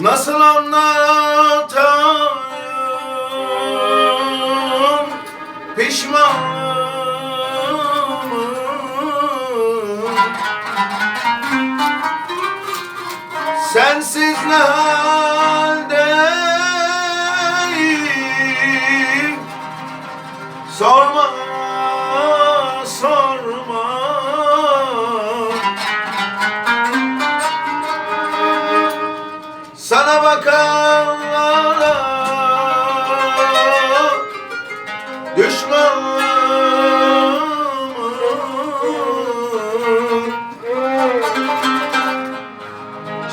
Nasıl anlatayım pişmanım. Sensiz ne haldeyim Sorma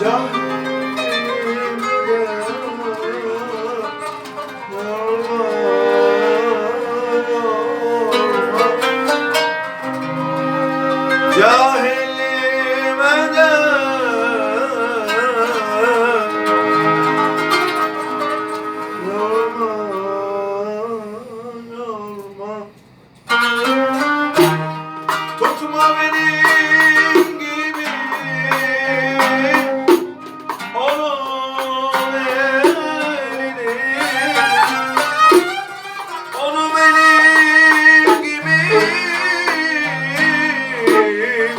Don't